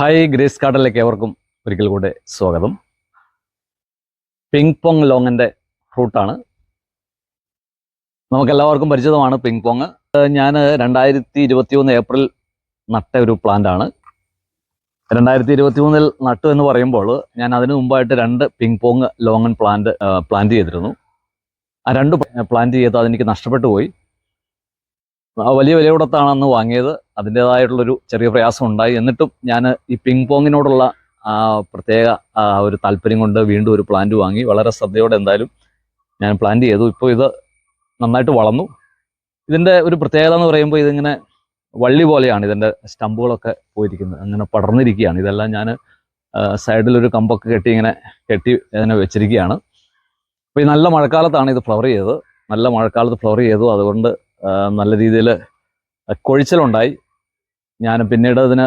Hi grace കാർഡിലേക്ക് ഏവർക്കും ഒരിക്കൽ കൂടെ സ്വാഗതം. പിങ് പോങ് ലോങ്ങിന്റെ ഫ്രൂട്ടാണ് നമുക്കെല്ലാവർക്കും പരിചിതമാണ് പിങ് പോങ് ഞാൻ രണ്ടായിരത്തി ഇരുപത്തി ഒന്ന് ഏപ്രിൽ നട്ട ഒരു പ്ലാന്റ് ആണ്. രണ്ടായിരത്തി ഇരുപത്തി മൂന്നിൽ നട്ടു എന്ന് പറയുമ്പോൾ ഞാൻ അതിനു മുമ്പായിട്ട് രണ്ട് ping pong longan plant plant ചെയ്തിരുന്നു. ആ രണ്ട് പ്ലാന്റ് ചെയ്ത് അതെനിക്ക് നഷ്ടപ്പെട്ടു പോയി. വലിയ വില അന്ന് വാങ്ങിയത്. അതിന്റെതായിട്ടുള്ളൊരു ചെറിയ പ്രയാസം ഉണ്ടായി എന്നിട്ടും ഞാൻ ഈ പിങ് പോങ്ങിനോടുള്ള പ്രത്യേക ഒരു താല്പര്യം കൊണ്ട് വീണ്ടും ഒരു പ്ലാന്റ് വാങ്ങി. വളരെ ശ്രദ്ധയോടെ എന്തായാലും ഞാൻ പ്ലാന്റ് ചെയ്തു. ഇപ്പോൾ ഇത് നന്നായിട്ട് വളർന്നു. ഇതിന്റെ ഒരു പ്രത്യേകത എന്ന് പറയുമ്പോൾ ഇതിങ്ങനെ വള്ളി പോലെയാണ് ഇതിന്റെ സ്റ്റമ്പുകളൊക്കെ പോയിരിക്കുന്നത്. അങ്ങനെ പടർന്നിരിക്കുകയാണ്. ഇതെല്ലാം ഞാൻ സൈഡിലൊരു കമ്പൊക്കെ കെട്ടി ഇങ്ങനെ കെട്ടി ഇതിനെ വെച്ചിരിക്കുകയാണ്. അപ്പോൾ ഈ നല്ല മഴക്കാലത്താണ് ഇത് ഫ്ലവർ ചെയ്തത്. നല്ല മഴക്കാലത്ത് ഫ്ലവർ ചെയ്തു. അതുകൊണ്ട് നല്ല രീതിയിൽ കൊഴിച്ചിലുണ്ടായി. ഞാൻ പിന്നീട് അതിന്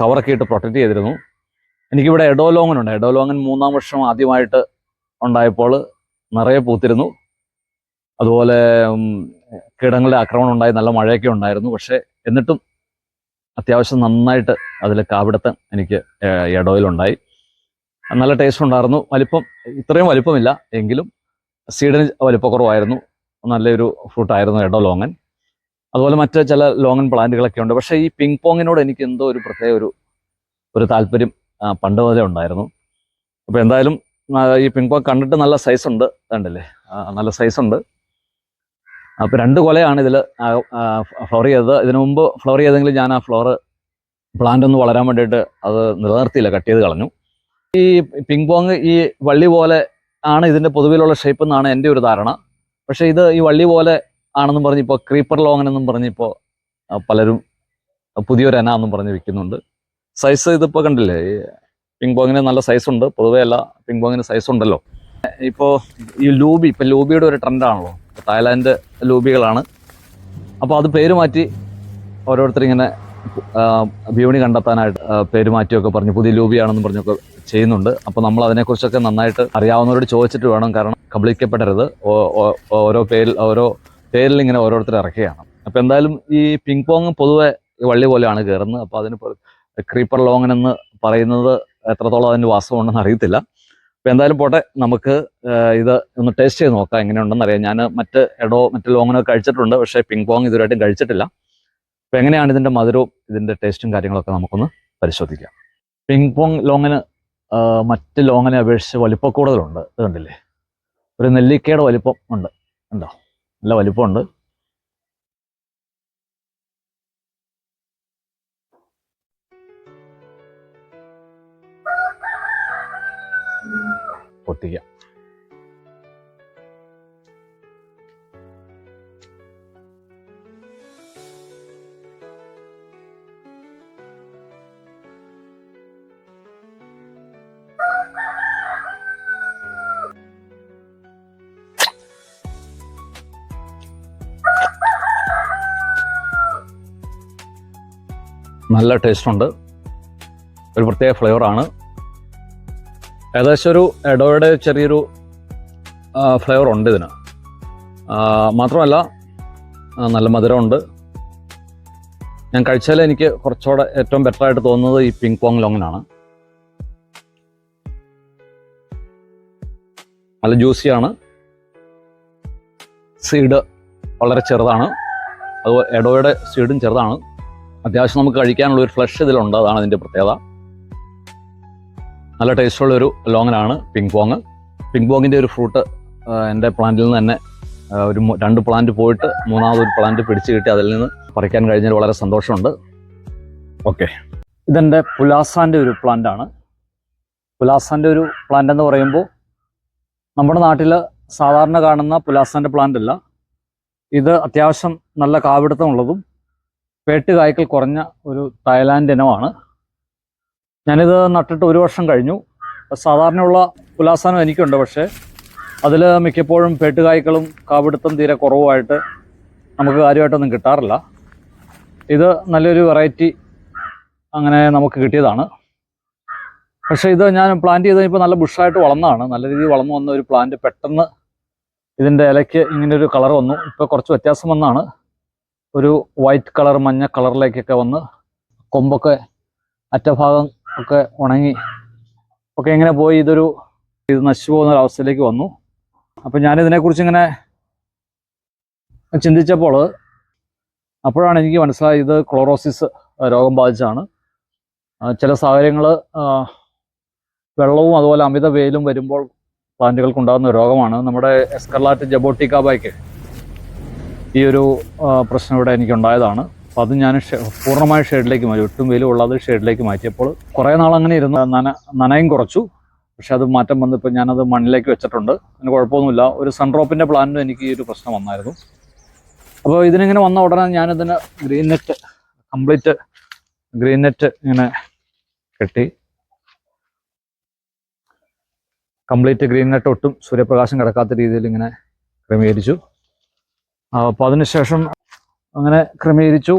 കവറൊക്കെ ഇട്ട് പ്രൊട്ടക്റ്റ് ചെയ്തിരുന്നു. എനിക്കിവിടെ എഡോലോങ്ങൻ ഉണ്ട് എഡോലോങ്ങൻ മൂന്നാം വർഷം ആദ്യമായിട്ട് ഉണ്ടായപ്പോൾ നിറയെ പൂത്തിരുന്നു. അതുപോലെ കിടങ്ങളുടെ ആക്രമണം ഉണ്ടായി. നല്ല മഴയൊക്കെ ഉണ്ടായിരുന്നു. പക്ഷേ എന്നിട്ടും അത്യാവശ്യം നന്നായിട്ട് അതിൽ കാവിടത്തൻ എനിക്ക് എഡോയിലുണ്ടായി നല്ല ടേസ്റ്റ് ഉണ്ടായിരുന്നു. വലിപ്പം ഇത്രയും വലിപ്പമില്ല. എങ്കിലും സീഡിന് വലിപ്പക്കുറവായിരുന്നു. നല്ലൊരു ഫ്രൂട്ട് ഫ്രൂട്ടായിരുന്നു കേട്ടോ ലോങ്ങൻ. അതുപോലെ മറ്റ് ചില ലോങ്ങൻ പ്ലാന്റുകളൊക്കെ ഉണ്ട്. പക്ഷേ ഈ പിങ് പോങ്ങിനോട് എനിക്ക് എന്തോ ഒരു പ്രത്യേക ഒരു ഒരു താല്പര്യം പണ്ട് മുതലേ ഉണ്ടായിരുന്നു. അപ്പോൾ എന്തായാലും ഈ പിങ് പോങ് കണ്ടിട്ട് നല്ല സൈസ് ഉണ്ട്. കണ്ടില്ലേ? നല്ല സൈസ് ഉണ്ട്. അപ്പോൾ രണ്ട് കൊലയാണ് ഇതിൽ ഫ്ലവർ ചെയ്തത്. ഇതിനു മുമ്പ് ഫ്ലവർ ചെയ്തെങ്കിലും ഞാൻ ആ ഫ്ലവർ പ്ലാന്റ് ഒന്ന് വളരാൻ വേണ്ടിയിട്ട് അത് നിലനിർത്തിയില്ല. കട്ട് ചെയ്ത് കളഞ്ഞു. ഈ പിങ് പോങ് ഈ വള്ളി പോലെ ആണ് ഇതിന്റെ പൊതുവിലുള്ള ഷേപ്പ് എന്നാണ് എന്റെ ഒരു ധാരണ. പക്ഷേ ഇത് ഈ വള്ളി പോലെ ആണെന്നും പറഞ്ഞിപ്പോ ക്രീപ്പർ ലോങ്ങൻ എന്നും പറഞ്ഞിപ്പോ പലരും പുതിയൊരു എന എന്നും പറഞ്ഞ് വിൽക്കുന്നുണ്ട്. സൈസ് ഇതിപ്പോ കണ്ടില്ലേ? ഈ പിങ് പോങ്ങിന് നല്ല സൈസ് ഉണ്ട്. പൊതുവേ അല്ല പിങ് പോങ്ങിന് സൈസ് ഉണ്ടല്ലോ. ഇപ്പോ ഈ ലൂബി ഇപ്പം ലൂബിയുടെ ഒരു ട്രെൻഡാണല്ലോ തായ്ലാൻഡ് ലൂബികളാണ്. അപ്പോൾ അത് പേര് മാറ്റി ഓരോരുത്തരിങ്ങനെ ഇങ്ങനെ വിപണി കണ്ടെത്താനായിട്ട് പേര് മാറ്റിയൊക്കെ പറഞ്ഞു പുതിയ ലൂബിയാണെന്നും പറഞ്ഞൊക്കെ ചെയ്യുന്നുണ്ട്. അപ്പോൾ നമ്മൾ അതിനെക്കുറിച്ചൊക്കെ നന്നായിട്ട് അറിയാവുന്നവരോട് ചോദിച്ചിട്ട് വേണം. കാരണം കബളിക്കപ്പെടരുത്. ഓരോ പേരിൽ ഓരോ പേരിൽ ഇങ്ങനെ ഓരോരുത്തർ ഇറക്കുകയാണ്. അപ്പോൾ എന്തായാലും ഈ പിങ് പോങ് പൊതുവെ വള്ളി പോലെയാണ് കയറുന്നത് അപ്പോൾ അതിന് ക്രീപ്പർ ലോങ്ങൻ എന്ന് പറയുന്നത് എത്രത്തോളം അതിന് വാസ്തവമുണ്ടെന്ന് അറിയത്തില്ല. അപ്പോൾ എന്തായാലും പോട്ടെ നമുക്ക് ഇത് ഒന്ന് ടേസ്റ്റ് ചെയ്ത് നോക്കാം എങ്ങനെയുണ്ടെന്ന് അറിയാം. ഞാൻ മറ്റ് എടോ മറ്റ് ലോങ്ങിനോ കഴിച്ചിട്ടുണ്ട്. പക്ഷേ പിങ് പോങ് ഇതുവരെയായിട്ടും കഴിച്ചിട്ടില്ല. അപ്പോൾ എങ്ങനെയാണ് ഇതിന്റെ മധുരവും ഇതിന്റെ ടേസ്റ്റും കാര്യങ്ങളൊക്കെ നമുക്കൊന്ന് പരിശോധിക്കാം. പിങ് പോങ് ലോങ്ങിന് മറ്റ് ലോങ്ങിനെ അപേക്ഷിച്ച് വലിപ്പം കൂടുതലുണ്ട് ഇത് കണ്ടില്ലേ? ഒരു നെല്ലിക്കയുടെ വലിപ്പം ഉണ്ട്. ഉണ്ടോ നല്ല വലിപ്പമുണ്ട്. പൊട്ടിക്കാം. നല്ല ടേസ്റ്റ് ഉണ്ട് ഒരു പ്രത്യേക ഫ്ലേവറാണ്. ഏകദേശം ഒരു എടോയുടെ ചെറിയൊരു ഫ്ലേവർ ഉണ്ട് ഇതിന്. മാത്രമല്ല നല്ല മധുരമുണ്ട്. ഞാൻ കഴിച്ചാൽ എനിക്ക് കുറച്ചുകൂടെ ഏറ്റവും ബെറ്റർ ആയിട്ട് തോന്നുന്നത് ഈ പിങ് പോങ് ലോങ്ങിനാണ്. നല്ല ജ്യൂസിയാണ്. സീഡ് വളരെ ചെറുതാണ്. അതുപോലെ എഡോയുടെ സീഡും ചെറുതാണ്. അത്യാവശ്യം നമുക്ക് കഴിക്കാനുള്ള ഒരു ഫ്ലഷ് ഇതിലുണ്ട്. അതാണ് അതിന്റെ പ്രത്യേകത. നല്ല ടേസ്റ്റുള്ള ഒരു ലോങ്ങനാണ് പിങ് പോങ് പിങ് പോങ്ങിന്റെ ഒരു ഫ്രൂട്ട് എന്റെ പ്ലാന്റിൽ നിന്ന് തന്നെ ഒരു രണ്ട് പ്ലാന്റ് പോയിട്ട് മൂന്നാമതൊരു പ്ലാന്റ് പിടിച്ചു കിട്ടി. അതിൽ നിന്ന് പറിക്കാൻ കഴിഞ്ഞാൽ വളരെ സന്തോഷമുണ്ട്. ഓക്കെ ഇതെന്റെ പുലാസാന്റെ ഒരു പ്ലാന്റാണ് പുലാസാന്റെ ഒരു പ്ലാന്റ് എന്ന് പറയുമ്പോൾ നമ്മുടെ നാട്ടിൽ സാധാരണ കാണുന്ന പുലാസാന്റെ പ്ലാന്റ് അല്ല. ഇത് അത്യാവശ്യം നല്ല കാവിടുത്തമുള്ളതും പേട്ട് കായ്ക്കൽ കുറഞ്ഞ ഒരു തായ്ലാൻഡ് ഇനമാണ്. ഞാനിത് നട്ടിട്ട് ഒരു വർഷം കഴിഞ്ഞു. സാധാരണയുള്ള ഉല്ലാസനം എനിക്കുണ്ട് പക്ഷേ അതിൽ മിക്കപ്പോഴും പേട്ടുകായ്ക്കളും കാപിടുത്തം തീരെ കുറവുമായിട്ട് നമുക്ക് കാര്യമായിട്ടൊന്നും കിട്ടാറില്ല. ഇത് നല്ലൊരു വെറൈറ്റി അങ്ങനെ നമുക്ക് കിട്ടിയതാണ്. പക്ഷേ ഇത് ഞാൻ പ്ലാന്റ് ചെയ്ത് ഇപ്പോൾ നല്ല ബുഷായിട്ട് വളർന്നതാണ്. നല്ല രീതിയിൽ വളർന്നു വന്ന ഒരു പ്ലാന്റ് പെട്ടെന്ന് ഇതിന്റെ ഇലയ്ക്ക് ഇങ്ങനെ ഒരു കളർ വന്നു. ഇപ്പോൾ കുറച്ച് വ്യത്യാസം വന്നാണ്. ഒരു വൈറ്റ് കളർ മഞ്ഞ കളറിലേക്കൊക്കെ വന്ന് കൊമ്പൊക്കെ അറ്റഭാഗം ഒക്കെ ഉണങ്ങി ഒക്കെ ഇങ്ങനെ പോയി ഇതൊരു ഇത് നശിച്ചു പോകുന്ന ഒരു അവസ്ഥയിലേക്ക് വന്നു. അപ്പം ഞാനിതിനെക്കുറിച്ച് ഇങ്ങനെ ചിന്തിച്ചപ്പോൾ അപ്പോഴാണ് എനിക്ക് മനസ്സിലായത് ഇത് ക്ലോറോസിസ് രോഗം ബാധിച്ചാണ് ചില സാഹചര്യങ്ങൾ വെള്ളവും അതുപോലെ അമിത വെയിലും വരുമ്പോൾ പ്ലാന്റുകൾക്ക് ഉണ്ടാകുന്ന രോഗമാണ്. നമ്മുടെ എസ്കർലാറ്റ് ജബോട്ടിക്കാബായ്ക്ക് ഈ ഒരു പ്രശ്നം ഇവിടെ എനിക്കുണ്ടായതാണ്. അപ്പോൾ അത് ഞാൻ പൂർണമായ ഷെയ്ഡിലേക്ക് മാറ്റി. ഒട്ടും വെയിൽ കൊള്ളാതെ ഷെയ്ഡിലേക്ക് മാറ്റിയപ്പോൾ കുറേ നാൾ അങ്ങനെ ഇരുന്ന് നന നനയും കുറച്ചു. പക്ഷെ അത് മാറ്റം വന്ന് ഇപ്പോൾ ഞാനത് മണ്ണിലേക്ക് വെച്ചിട്ടുണ്ട്. അതിന് കുഴപ്പമൊന്നുമില്ല. ഒരു സൺഡ്രോപ്പിന്റെ പ്ലാനും എനിക്ക് ഈ ഒരു പ്രശ്നം വന്നായിരുന്നു. അപ്പോൾ ഇതിനിങ്ങനെ വന്ന ഉടനെ ഞാനിതിന് green net complete green net ഇങ്ങനെ കെട്ടി. കംപ്ലീറ്റ് ഗ്രീൻ നെറ്റ് ഒട്ടും സൂര്യപ്രകാശം കിടക്കാത്ത രീതിയിൽ ഇങ്ങനെ ക്രമീകരിച്ചു. അപ്പോൾ അതിനുശേഷം അങ്ങനെ ക്രമീകരിച്ചു.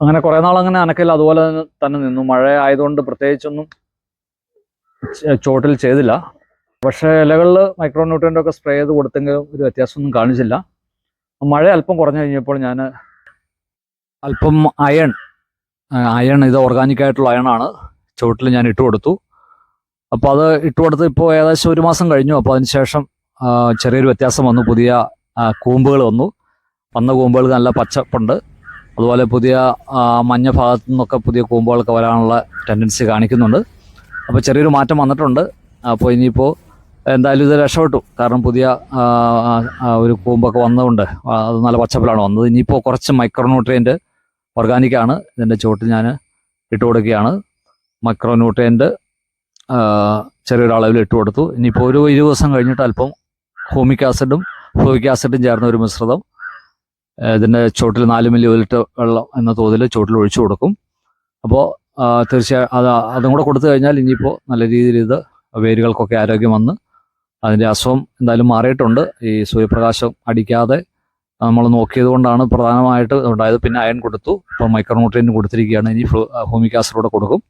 അങ്ങനെ കുറേ നാൾ അങ്ങനെ അനക്കില്ല അതുപോലെ തന്നെ തന്നെ നിന്നു. മഴ ആയതുകൊണ്ട് പ്രത്യേകിച്ചൊന്നും ചോട്ടിൽ ചെയ്തില്ല. പക്ഷേ ഇലകളിൽ മൈക്രോ ന്യൂട്രിയന്റ് ഒക്കെ സ്പ്രേ ചെയ്ത് കൊടുത്തെങ്കിലും ഒരു വ്യത്യാസമൊന്നും കാണിച്ചില്ല. മഴ അല്പം കുറഞ്ഞു കഴിഞ്ഞപ്പോൾ ഞാൻ അല്പം അയൺ അയൺ ഇത് ഓർഗാനിക് ആയിട്ടുള്ള അയണാണ് ചുവട്ടിൽ ഞാൻ ഇട്ട് കൊടുത്തു. അപ്പോൾ അത് ഇട്ട് കൊടുത്ത് ഇപ്പോൾ ഏകദേശം ഒരു മാസം കഴിഞ്ഞു. അപ്പോൾ അതിന് ശേഷം ചെറിയൊരു വ്യത്യാസം വന്നു. പുതിയ കൂമ്പുകൾ വന്നു. വന്ന കൂമ്പുകൾ നല്ല പച്ചപ്പുണ്ട്. അതുപോലെ പുതിയ മഞ്ഞ ഭാഗത്തു നിന്നൊക്കെ പുതിയ കൂമ്പുകളൊക്കെ വരാനുള്ള ടെൻഡൻസി കാണിക്കുന്നുണ്ട്. അപ്പോൾ ചെറിയൊരു മാറ്റം വന്നിട്ടുണ്ട്. അപ്പോൾ ഇനിയിപ്പോൾ എന്തായാലും ഇത് രക്ഷപ്പെട്ടു. കാരണം പുതിയ ഒരു കൂമ്പൊക്കെ വന്നതുകൊണ്ട് അത് നല്ല പച്ചപ്പിലാണ് വന്നത്. ഇനിയിപ്പോൾ കുറച്ച് മൈക്രോന്യൂട്രിയന്റ് ഓർഗാനിക്കാണ് ഇതിന്റെ ചുവട്ടിൽ ഞാൻ ഇട്ട് കൊടുക്കുകയാണ്. മൈക്രോന്യൂട്രിയന്റ് ചെറിയൊരു അളവിൽ ഇട്ട് കൊടുത്തു. ഇനിയിപ്പോൾ ഒരു ഇരുപത് ദിവസം കഴിഞ്ഞിട്ട് അല്പം ഹോമിക് ആസിഡും ഫ്ലോയിക് ആസിഡും ചേർന്ന ഒരു മിശ്രിതം. ഇതിന്റെ ചുവട്ടിൽ നാല് മില്ലി ലിറ്റർ വെള്ളം എന്ന തോതിൽ ചോട്ടിൽ ഒഴിച്ചു കൊടുക്കും. അപ്പോൾ തീർച്ചയായും അത് അതും കൂടെ കൊടുത്തു കഴിഞ്ഞാൽ ഇനിയിപ്പോൾ നല്ല രീതിയിൽ ഇത് വേരുകൾക്കൊക്കെ ആരോഗ്യം വന്ന് അതിന്റെ അസുഖം എന്തായാലും മാറിയിട്ടുണ്ട്. ഈ സൂര്യപ്രകാശം അടിക്കാതെ നമ്മൾ നോക്കിയത് കൊണ്ടാണ് പ്രധാനമായിട്ട് ഉണ്ടായത് പിന്നെ അയൺ കൊടുത്തു. ഇപ്പോൾ മൈക്രോന്യൂട്രിയൻ കൊടുത്തിരിക്കുകയാണ്. ഇനി ഹോമിക് ആസിഡ് കൂടെ കൊടുക്കും.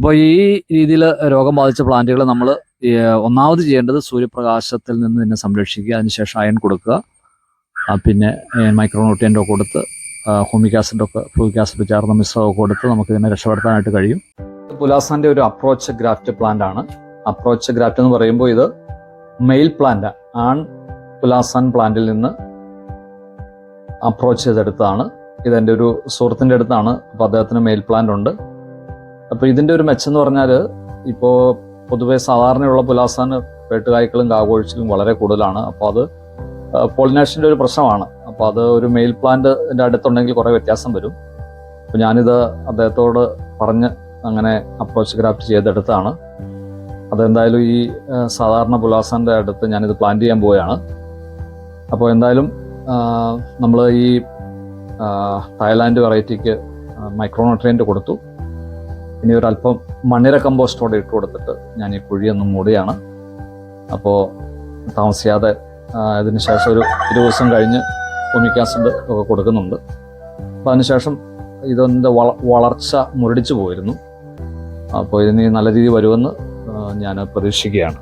അപ്പോൾ ഈ രീതിയിൽ രോഗം ബാധിച്ച പ്ലാന്റുകൾ നമ്മൾ ഒന്നാമത് ചെയ്യേണ്ടത് സൂര്യപ്രകാശത്തിൽ നിന്ന് തന്നെ സംരക്ഷിക്കുക. അതിനുശേഷം അയൺ കൊടുക്കുക. പിന്നെ മൈക്രോന്യൂട്രിയന്റോ കൊടുത്ത് ഹോമിക് ആസിഡൊക്കെ ഫ്ലൂയിക് ചേർന്ന മിശ്രമൊക്കെ കൊടുത്ത് നമുക്ക് ഇതിനെ രക്ഷപ്പെടുത്താനായിട്ട് കഴിയും. പുലാസാന്റെ ഒരു അപ്രോച്ച് ഗ്രാഫ്റ്റ് പ്ലാന്റ് ആണ്. അപ്രോച്ച് ഗ്രാഫ്റ്റ് എന്ന് പറയുമ്പോൾ ഇത് മെയിൽ പ്ലാന്റ് ആൺ പുലാസാൻ പ്ലാന്റിൽ നിന്ന് അപ്രോച്ച് ചെയ്തെടുത്തതാണ്. ഇതെന്റെ ഒരു സുഹൃത്തിന്റെ അടുത്താണ്. അപ്പോൾ അദ്ദേഹത്തിന് മെയിൽ പ്ലാന്റ് ഉണ്ട്. അപ്പോൾ ഇതിന്റെ ഒരു മെച്ചം എന്ന് പറഞ്ഞാൽ ഇപ്പോൾ പൊതുവെ സാധാരണയുള്ള പുലാസാൻ പേട്ടുകായ്ക്കളും കാകോഴിച്ചിലും വളരെ കൂടുതലാണ്. അപ്പോൾ അത് പോളിനേഷന്റെ ഒരു പ്രശ്നമാണ്. അപ്പോൾ അത് ഒരു മെയിൽ പ്ലാന്റിന്റെ അടുത്തുണ്ടെങ്കിൽ കുറേ വ്യത്യാസം വരും. അപ്പോൾ ഞാനിത് അദ്ദേഹത്തോട് പറഞ്ഞ് അങ്ങനെ അപ്രോച്ച് ഗ്രാഫ്റ്റ് ചെയ്തെടുത്താണ് അതെന്തായാലും ഈ സാധാരണ പുലാസാന്റെ അടുത്ത് ഞാനിത് പ്ലാന്റ് ചെയ്യാൻ പോവുകയാണ്. അപ്പോൾ എന്തായാലും നമ്മൾ ഈ തായ്ലാൻഡ് വെറൈറ്റിക്ക് മൈക്രോന്യൂട്രിയന്റ് കൊടുത്തു. ഇനി ഒരല്പം മണ്ണിര കമ്പോസ്റ്റോടെ ഇട്ട് കൊടുത്തിട്ട് ഞാൻ ഈ കുഴിയൊന്ന് മൂടിയാണ് അപ്പോൾ താമസിയാതെ അതിനുശേഷം ഒരു ഇരുപത് ദിവസം കഴിഞ്ഞ് ആസിഡ് ഒക്കെ കൊടുക്കുന്നുണ്ട്. അപ്പോൾ അതിനുശേഷം ഇതിന്റെ വള വളർച്ച മുരടിച്ചു പോയിരുന്നു. അപ്പോൾ ഇതിന് നല്ല രീതിയിൽ വരുമെന്ന് ഞാൻ പ്രതീക്ഷിക്കുകയാണ്.